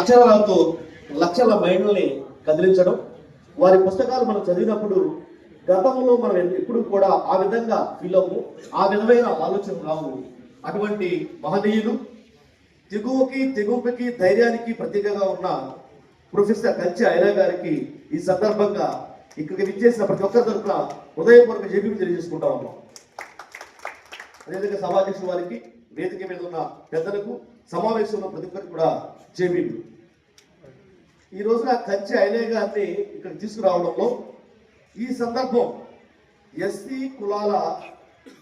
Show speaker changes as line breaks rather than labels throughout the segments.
అక్షరాలతో లక్షల మైండ్ని కదిలించడం. వారి పుస్తకాలు మనం చదివినప్పుడు గతంలో మనం ఎప్పుడు కూడా ఆ విధంగా ఫీల్ అవ్వము. ఆ విధమైన ఆలోచన రావు. అటువంటి మహనీయులు తెగువకి తెగుంపుకి ధైర్యానికి ప్రతీకగా ఉన్న ప్రొఫెసర్ కంచి ఐరా గారికి ఈ సందర్భంగా ఇక్కడికి విచ్చేసిన ప్రతి ఒక్కరి తరఫున హృదయపూర్వక జేబీ తెలియజేసుకుంటా ఉన్నాం. అదేవిధంగా సభాధ్యక్షుల వారికి వేదిక మీద ఉన్న పెద్దలకు సమావేశంలో ప్రతి ఒక్కరికి కూడా జేబీలు ఈ రోజున కంచి ఐలయ్య గారిని ఇక్కడ తీసుకురావడంలో ఈ సందర్భం ఎస్సీ కులాల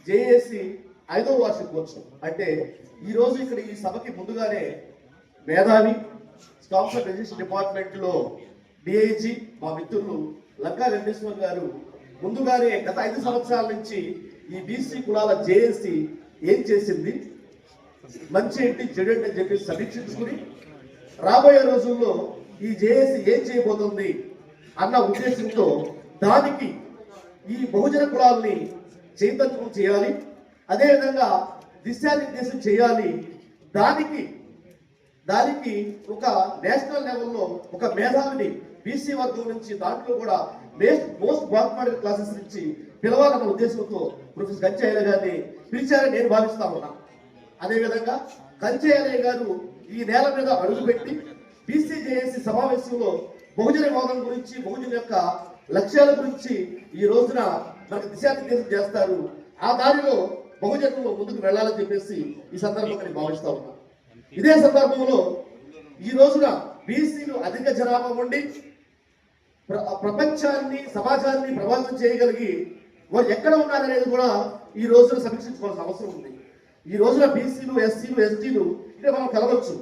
జేఏసీ ఐదవ వార్షికోత్సవం అంటే ఈరోజు ఇక్కడ ఈ సభకి ముందుగానే మేధావి స్టాఫ్ రిజిస్టర్ డిపార్ట్మెంట్లో డిఐజీ మా మిత్రులు లంకా వెంకటేశ్వర్ గారు ముందుగానే గత ఐదు సంవత్సరాల నుంచి ఈ బీసీ కులాల జేఏసీ ఏం చేసింది? మంచి ఏంటి చెడు ఏంటి అని చెప్పి సమీక్షించుకుని రాబోయే రోజుల్లో ఈ జేఏసీ ఏం చేయబోతుంది అన్న ఉద్దేశంతో దానికి ఈ బహుజన కులాల్ని చైతన్యం చేయాలి. అదేవిధంగా దిశానిర్దేశం చేయాలి. దానికి దానికి ఒక నేషనల్ లెవెల్లో ఒక మేధావిని బీసీ వర్గం నుంచి దాంట్లో కూడా మోస్ట్ మోస్ట్ బాగుపడిన క్లాసెస్ నుంచి పిలవాలన్న ఉద్దేశంతో ప్రొఫెసర్ కంచయ్య గారిని పిలిచారని నేను భావిస్తా ఉన్నాను అదేవిధంగా కంచయ్య గారు ఈ నేల మీద అడుగుపెట్టి బీసీజేఏసీ సమావేశంలో బహుజన వాదం గురించి బహుజన యొక్క లక్ష్యాల గురించి ఈ రోజున మనకు దిశానిర్దేశం చేస్తారు. ఆ దారిలో బహుజనులు ముందుకు వెళ్ళాలని చెప్పేసి ఈ సందర్భంగా నేను భావిస్తా ఉన్నా. ఇదే సందర్భంలో ఈ రోజున బీసీలు అధిక జనాభా ఉండి ప్ర- ప్రపంచాన్ని సమాజాన్ని ప్రభావితం చేయగలిగి వారు ఎక్కడ ఉన్నారనేది కూడా ఈ రోజున సమీక్షించుకోవాల్సిన అవసరం ఉంది. ఈ రోజున బీసీలు ఎస్సీలు ఎస్టీలు ఇక్కడ మనం కలవచ్చు.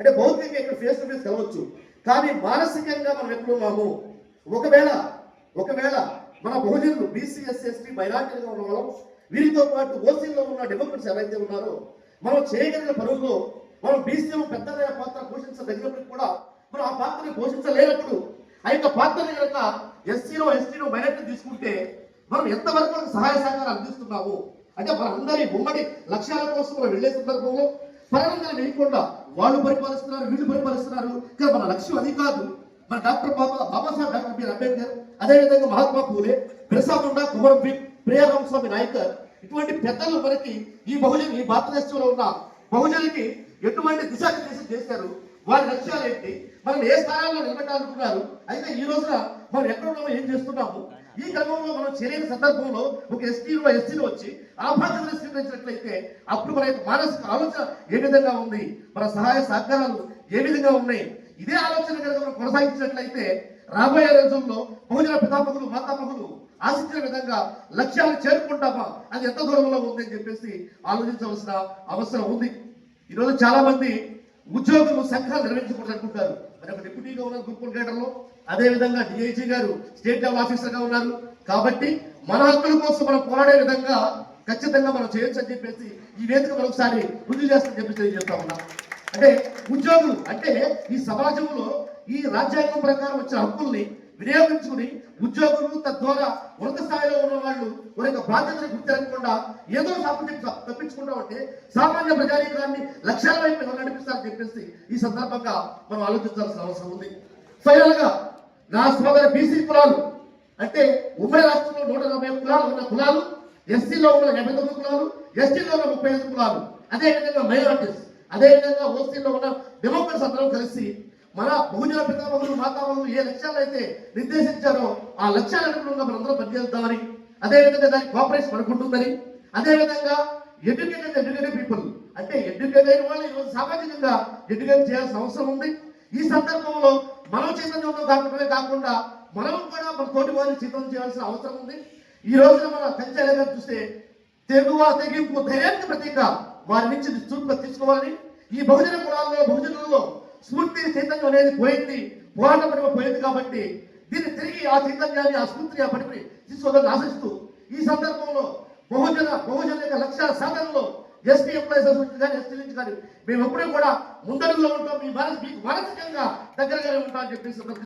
అంటే భౌతికంగా ఇక్కడ ఫేస్ టు ఫేస్ కలవచ్చు. కానీ మానసికంగా మనం ఎక్కడ ఉన్నాము ఒకవేళ ఒకవేళ మన బహుజనులు బీసీ ఎస్సీ ఎస్టీ మైనార్టీలుగా ఉన్న వాళ్ళం వీరితో పాటు ఓసీలో ఉన్న డెమోక్రట్స్ ఎవరైతే ఉన్నారో మనం చేయగలిగిన పనుల్లో మనం బీసీ పెద్దదైన పాత్ర పోషించదగినప్పుడు కూడా మనం ఆ పాత్రని పోషించలేనప్పుడు ఆ యొక్క పాత్రని కనుక ఎస్సీలో ఎస్టీలో మైనార్టీ తీసుకుంటే మనం ఎంతవరకు సహాయ సహకారం అందిస్తున్నాము? అంటే మనందరి ఉమ్మడి లక్ష్యాల కోసం మనం వెళ్ళే సందర్భంలో పరంగా వేయకుండా వాళ్ళు పరిపాలిస్తున్నారు వీళ్ళు పరిపాలిస్తున్నారు. కానీ మన లక్ష్యం అది కాదు. మన doctor Baba Babasaheb doctor BR Ambedkar అదేవిధంగా మహాత్మా పూలే బిర్సా కుమరం భీమ్ ప్రియారామ స్వామి నాయకర్. ఇటువంటి పెద్దలు మనకి ఈ బహుజన్ ఈ భారతదేశంలో ఉన్న బహుజనులకి ఎటువంటి దిశానిర్దేశం చేశారు? వారి లక్ష్యాలు ఏంటి? మనం ఏ స్థానాల్లో నిలబెట్టాలనుకున్నారు? అయితే ఈ రోజున మనం ఎక్కడ ఉన్నామో ఏం చేస్తున్నాము? ఈ క్రమంలో మనం చేయలేని సందర్భంలో ఒక ఎస్టీలో ఎస్టీలో వచ్చి ఆ బాధ్యతను స్వీకరించినట్లయితే అప్పుడు మన యొక్క మానసిక ఆలోచన ఏ విధంగా ఉంది? మన సహాయ సహకారాలు ఏ విధంగా ఉన్నాయి? ఇదే ఆలోచన కనుక మనం కొనసాగించినట్లయితే రాబోయే రోజుల్లో బహుజన పితామహులు మాతామహులు ఆశించిన విధంగా లక్ష్యాలు చేరుకుంటామా? అది ఎంత దూరంలో ఉంది అని చెప్పేసి ఆలోచించవలసిన అవసరం ఉంది. ఈరోజు చాలా మంది ఉద్యోగులు సంఘాలు నిర్వహించకూడదు అనుకుంటారు. మరి ఒక డిప్యూటీగా ఉన్నారు గ్రూప్ గేటర్లో అదే విధంగా డిఐజీ గారు స్టేట్ లెవెల్ ఆఫీసర్గా ఉన్నారు. కాబట్టి మన హక్కుల కోసం మనం పోరాడే విధంగా ఖచ్చితంగా మనం చేయొచ్చు అని చెప్పేసి ఈ వేదిక మరొకసారి రుజువు చేస్తామని చెప్పి తెలియజేస్తా ఉన్నాం. అంటే ఉద్యోగులు అంటే ఈ సమాజంలో ఈ రాజ్యాంగం ప్రకారం వచ్చిన హక్కుల్ని వినియోగించుకుని ఉద్యోగులు తద్వారా ఉన్నత స్థాయిలో ఉన్న వాళ్ళు వారి యొక్క బాధ్యతను గుర్తిరగకుండా ఏదో సాపత్యం తప్పించుకుంటా ఉంటే సామాన్య ప్రజానీకాన్ని లక్ష్యాల వైపు నడిపిస్తారని చెప్పేసి ఈ సందర్భంగా మనం ఆలోచించాల్సిన అవసరం ఉంది. ఫైనల్గా నా సోదర బీసీ కులాలు అంటే ఉమ్మడి రాష్ట్రంలో నూట నలభై కులాలు ఉన్న కులాలు ఎస్సీలో ఉన్న ఎనభై తొమ్మిది కులాలు ఎస్టీలో ఉన్న ముప్పై ఐదు కులాలు. అదేవిధంగా మైనార్టీస్ అదేవిధంగా ఓసీలో ఉన్న డెమోక్రట్స్ అందరం కలిసి మన భూజల పితామహులు మాతామహులు ఏ లక్ష్యాలు అయితే నిర్దేశించారో ఆ లక్ష్యాల అనుగుణంగా మనందరం పనిచేద్దామని అదేవిధంగా దానికి కోఆపరేషన్ మనకు ఉంటుందని అదేవిధంగా ఎడ్యుకేటెడ్ ఎడ్యుకేటెడ్ పీపుల్ అంటే ఎడ్యుకేట్ అయిన వాళ్ళు ఈరోజు సామాజికంగా ఎడ్యుకేట్ చేయాల్సిన అవసరం ఉంది. ఈ సందర్భంలో మనం చైతన్యంలో కాకుండా కాకుండా మనం కూడా మన తోటి వారిని చైతన్యం చేయాల్సిన అవసరం ఉంది. ఈ రోజున మన కంచెలుగా చూస్తే తెలుగు తెగింపు ధైర్యానికి ప్రతీక వారి నుంచి చూపు తీసుకోవాలని ఈ బహుజన కులాల్లో బహుజనుల్లో స్ఫూర్తి చైతన్యం అనేది పోయింది. పోరాట పడిమ పోయింది కాబట్టి దీన్ని తిరిగి ఆ చైతన్యాన్ని ఆ స్ఫూర్తిని ఆ పడిని తీసుకోవాలని ఆశిస్తూ ఈ సందర్భంలో బహుజన బహుజన యొక్క లక్ష్యాల సాధనలో ఎస్టీ ఎంప్లాయీస్ అసోసియేషన్ కానీ ఎస్టీ నుంచి కానీ మేము ఎప్పుడూ కూడా ముందడుగులో ఉంటాం. మీ మనసు మీకు మానసికంగా దగ్గరగానే ఉంటామని చెప్పేసి